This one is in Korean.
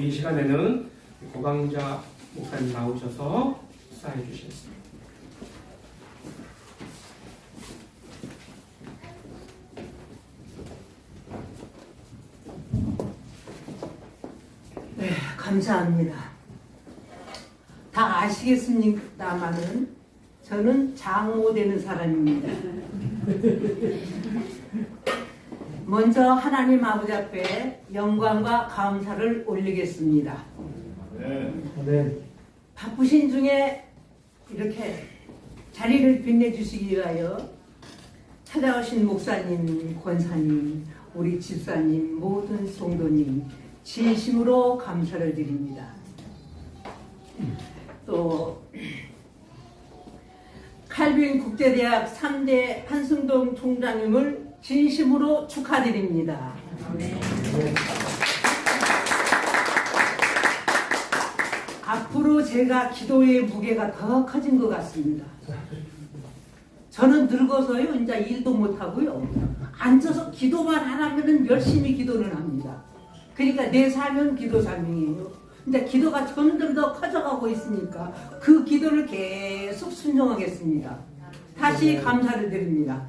우리 이 시간에는 고강자 목사님 나오셔서 수사해 주시겠습니다. 네, 감사합니다. 다 아시겠습니다만은 저는 장모 되는 사람입니다. 먼저 하나님 아버지 앞에 영광과 감사를 올리겠습니다. 바쁘신 중에 이렇게 자리를 빛내주시기 위하여 찾아오신 목사님, 권사님, 우리 집사님, 모든 성도님 진심으로 감사를 드립니다. 또 칼빈 국제대학 3대 한승동 총장님을 진심으로 축하드립니다. 앞으로 제가 기도의 무게가 더 커진 것 같습니다. 저는 늙어서요, 이제 일도 못하고요. 앉아서 기도만 하라면은 열심히 기도는 합니다. 그러니까 내 삶은 기도 삶이에요. 근데 기도가 점점 더 커져가고 있으니까 그 기도를 계속 순종하겠습니다. 다시 감사를 드립니다.